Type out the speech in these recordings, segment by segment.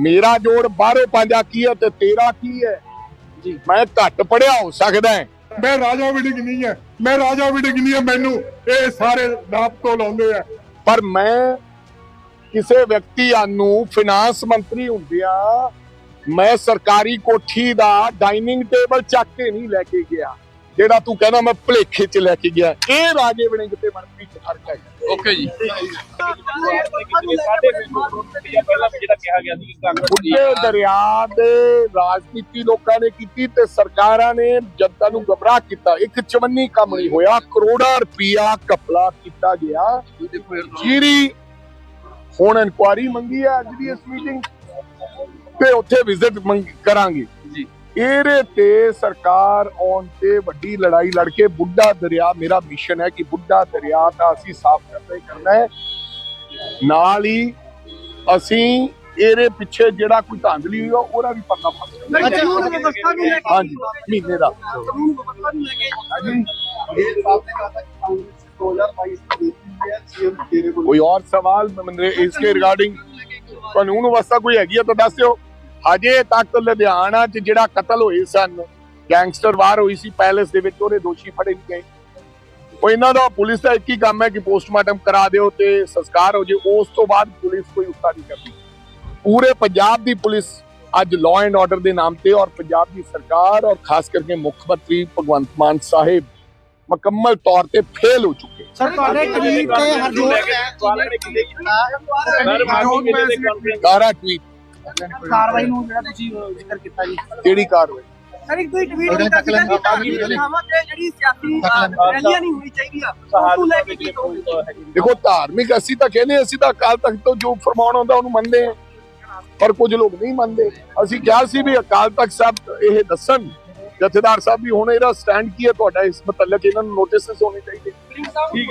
ਮੇਰਾ ਜੋੜ ਬਾਹਰੋਂ ਪੰਜਾ ਕੀ ਹੈ ਤੇ ਤੇਰਾ ਕੀ ਹੈ? ਜੀ। ਮੈਂ ਘੱਟ ਪੜਿਆ ਹੋ ਸਕਦਾ ਹੈ। ਮੈਂ ਰਾਜਾ ਵਿਡਿੰਗ ਨਹੀਂ ਹੈ। ਮੈਂ ਰਾਜਾ ਵਿਡਿੰਗ ਨਹੀਂ ਹੈ ਮੈਨੂੰ। ਇਹ ਸਾਰੇ ਨਾਪ ਤੋਂ ਲਾਉਂਦੇ ਆ। ਪਰ ਮੈਂ ਕਿਸੇ ਵਿਅਕਤੀ ਨੂੰ ਫਿਨਾਂਸ ਮੰਤਰੀ ਹੁੰਦਿਆ ਮੈਂ ਸਰਕਾਰੀ ਕੋਠੀ ਦਾ ਡਾਈਨਿੰਗ ਟੇਬਲ ਚੱਕ ਕੇ ਨਹੀਂ ਲੈ ਕੇ ਗਿਆ। ਜਿਹੜਾ ਤੂੰ ਕਹਿੰਦਾ ਮੈਂ ਭਲੇਖੇ 'ਚ ਲੈ ਕੇ ਗਿਆ ਇਹ ਰਾਜੇ ਵੜਿੰਗ ਤੇ ਮਨਪ੍ਰੀਤ 'ਚ ਫ਼ਰਕ ਹੈ ਓਕੇ ਜੀ। ਬੁੱਢੇ ਦਰਿਆ ਦੇ ਰਾਜਨੀਤੀ ਲੋਕਾਂ ਨੇ ਕੀਤੀ ਤੇ ਸਰਕਾਰਾਂ ਨੇ ਜਨਤਾ ਨੂੰ ਗਮਰਾਹ ਕੀਤਾ। ਇੱਕ ਚਵੰਨੀ ਕੰਮ ਨਹੀਂ ਹੋਇਆ ਕਰੋੜਾਂ ਰੁਪਇਆ ਕਪਲਾ ਕੀਤਾ ਗਿਆ। ਜਿਹੜੀ ਹੁਣ ਇਨਕੁਆਰੀ ਮੰਗੀ ਹੈ ਅੱਜ ਦੀ ਇਸ ਮੀਟਿੰਗ ਤੇ ਉੱਥੇ ਵਿਜ਼ਿਟ ਕਰਾਂਗੇ। ਜੀ। ਇਹਦੇ ਤੇ ਸਰਕਾਰ ਆਉਣ ਤੇ ਵੱਡੀ ਲੜਾਈ ਲੜ ਕੇ ਬੁੱਢਾ ਦਰਿਆ ਮੇਰਾ ਮਿਸ਼ਨ ਹੈ ਕਿ ਬੁੱਢਾ ਦਰਿਆ ਦਾ ਅਸੀਂ ਸਾਫ਼ ਕਰਨਾ ਹੀ ਕਰਨਾ ਹੈ ਨਾਲ ਹੀ ਅਸੀਂ ਇਹਦੇ ਪਿੱਛੇ ਜਿਹੜਾ ਕੋਈ ਧਾਂਦਲੀ ਹੋਈ ਆ, ਉਹਦਾ ਵੀ ਪਰਨਾ ਫਸ ਕਾਨੂੰਨ ਵਿਵਸਥਾ ਨੂੰ ਲੈ ਕੇ ਹਾਂਜੀ ਮਹੀਨੇ ਦਾ ਕਾਨੂੰਨ ਵਿਵਸਥਾ ਨੂੰ ਲੈ ਕੇ ਹਾਂਜੀ ਕੋਈ ਕੋਈ और सवाल मेरे इसके रिगार्डिंग ਕਾਨੂੰਨ ਅਵਸਥਾ ਕੋਈ ਹੈਗੀ ਆ ਤਾਂ ਦੱਸ ਦਿਓ ਹਜੇ ਤੱਕ ਲੁਧਿਆਣਾ 'ਚ ਜਿਹੜਾ ਕਤਲ ਹੋਏ ਸਨ ਗੈਂਗਸਟਰ ਵਾਰ ਹੋਈ ਸੀ ਪੈਲੇਸ ਦੇ ਵਿੱਚ ਉਹਦੇ ਦੋਸ਼ੀ ਫੜੇ ਨਹੀਂ ਗਏ। ਉਹ ਇਹਨਾਂ ਦਾ ਪੁਲਿਸ ਦਾ ਇੱਕ ਹੀ ਕੰਮ ਹੈ ਕਿ ਪੋਸਟਮਾਰਟਮ ਕਰਾ ਦਿਓ ਤੇ ਸੰਸਕਾਰ ਹੋ ਜੇ ਉਸ ਤੋਂ ਬਾਅਦ ਪੁਲਿਸ ਕੋਈ ਉੱਤਾ ਨਹੀਂ ਕਰਦੀ। ਪੂਰੇ ਪੰਜਾਬ ਦੀ ਪੁਲਿਸ ਅੱਜ ਲਾਅ ਐਂਡ ਆਰਡਰ ਦੇ ਨਾਮ ਤੇ ਔਰ ਪੰਜਾਬ ਦੀ ਸਰਕਾਰ ਔਰ ਖਾਸ ਕਰਕੇ ਮੁੱਖ ਮੰਤਰੀ ਭਗਵੰਤ ਮਾਨ ਸਾਹਿਬ ਮੁਕੰਮਲ ਤੌਰ ਤੇ ਫੇਲ ਹੋ ਚੁੱਕੇ ਸਰ ਤੁਹਾਡੇ ਟਵੀਟ ਤੇ ਹਰਜੋਤ ਸਾਰਾ ਟਵੀਟ ਕਾਰਵਾਈ ਨੂੰ ਜਿਹੜਾ ਤੁਸੀਂ ਅਹ, ਜ਼ਿਕਰ ਕੀਤਾ ਜੀ। ਕਿਹੜੀ ਕਾਰਵਾਈ? ਸਰ ਇੱਕ ਤੁਸੀਂ ਟਵੀਟ ਕੀਤਾ ਸੀ ਕਿ ਧਾਰਮਿਕ ਸਥਾਵਾਂ ਤੇ ਜਿਹੜੀ ਸਿਆਸੀ ਅਹ, ਰੈਲੀਆਂ ਨਹੀਂ ਹੋਣੀ ਚਾਹੀਦੀਆਂ। ਉਸ ਨੂੰ ਲੈ ਕੇ ਕੀ ਕਹੋਗੇ ਦੇਖੋ ਧਾਰਮਿਕ ਅਸੀਂ ਤਾਂ ਕਹਿੰਦੇ ਅਸੀਂ ਤਾਂ ਅਕਾਲ ਤਖਤ ਤੋਂ ਜੋ ਫਰਮਾਨ ਆਉਂਦਾ ਉਹਨੂੰ ਮੰਨਦੇ ਹਾਂ। ਪਰ ਕੁਝ ਲੋਕ ਨਹੀਂ ਮੰਨਦੇ। ਅਸੀਂ ਕਿਹਾ ਸੀ ਵੀ ਅਕਾਲ ਤਖਤ ਸਾਹਿਬ ਇਹ ਦੱਸਣ ਜਥੇਦਾਰ ਸਾਹਿਬ ਵੀ ਹੁਣ ਇਹਦਾ ਸਟੈਂਡ ਕੀ ਹੈ ਤੁਹਾਡਾ ਇਸ ਮੁਤਲਕ ਇਹਨਾਂ ਨੂੰ ਨੋਟਿਸਸ ਹੋਣੇ ਚਾਹੀਦੇ। ਠੀਕ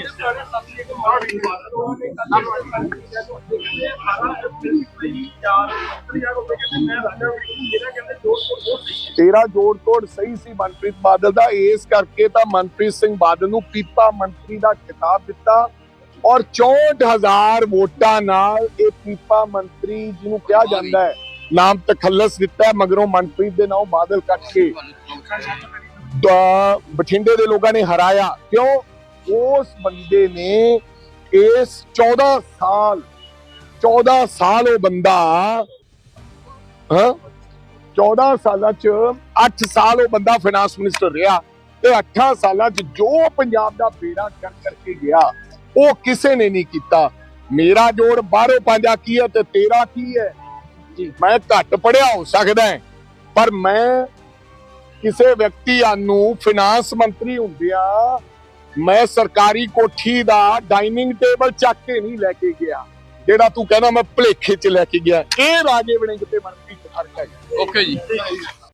ਤੇਰਾ ਜੋੜ ਤੋੜ ਸਹੀ ਸੀ ਮਨਪ੍ਰੀਤ ਬਾਦਲ ਦਾ। ਇਸ ਕਰਕੇ ਤਾਂ ਮਨਪ੍ਰੀਤ ਸਿੰਘ ਬਾਦਲ ਨੂੰ ਪੀਪਾ ਮੰਤਰੀ ਦਾ ਖਿਤਾਬ ਦਿੱਤਾ ਔਰ 64000 ਵੋਟਾਂ ਨਾਲ ਇਹ ਪੀਪਾ ਮੰਤਰੀ ਜਿਹਨੂੰ ਕਿਹਾ ਜਾਂਦਾ ਹੈ, ਨਾਮ ਤਖੱਲਸ ਦਿੱਤਾ ਮਗਰੋਂ ਮਨਪ੍ਰੀਤ ਦੇ ਨਾਮ ਬਾਦਲ ਕੱਟ ਕੇ। ਬਠਿੰਡੇ ਦੇ ਲੋਕਾਂ ਨੇ ਹਰਾਇਆ। ਕਿਉਂ? ਉਸ ਬੰਦੇ ਨੇ ਇਸ 14 ਸਾਲ 14 ਸਾਲ ਉਹ ਬੰਦਾ ਹਾਂ? 14 ਸਾਲਾਂ ਚ 8 ਸਾਲ ਉਹ ਬੰਦਾ ਫਾਈਨਾਂਸ ਮਿਨਿਸਟਰ ਰਿਹਾ ਤੇ 8 ਸਾਲਾਂ ਚ ਜੋ ਪੰਜਾਬ ਦਾ ਬੇੜਾ ਕਰ ਕਰਕੇ ਗਿਆ ਉਹ ਕਿਸੇ ਨੇ ਨਹੀਂ ਕੀਤਾ। ਮੇਰਾ ਜੋੜ ਬਾਹਰੋਂ ਪੰਜਾ ਕੀ ਹੈ ਤੇ ਤੇਰਾ ਕੀ ਹੈ? ਜੀ। ਮੈਂ ਘੱਟ ਪੜਿਆ ਹੋ ਸਕਦਾ ਪਰ ਮੈਂ ਕਿਸੇ ਵਿਅਕਤੀ ਨੂੰ ਫਿਨਾਂਸ ਮੰਤਰੀ ਹੁੰਦਿਆ ਮੈਂ ਸਰਕਾਰੀ ਕੋਠੀ ਦਾ ਡਾਈਨਿੰਗ ਟੇਬਲ ਚੱਕ ਕੇ ਨਹੀਂ ਲੈ ਕੇ ਗਿਆ। ਜਿਹੜਾ ਤੂੰ ਕਹਿੰਦਾ ਮੈਂ ਭਲੇਖੇ 'ਚ ਲੈ ਕੇ ਗਿਆ। ਇਹ ਰਾਜੇ ਵੜਿੰਗ ਤੇ ਮਨਪ੍ਰੀਤ ਫ਼ਰਕ ਹੈ ਓਕੇ ਜੀ।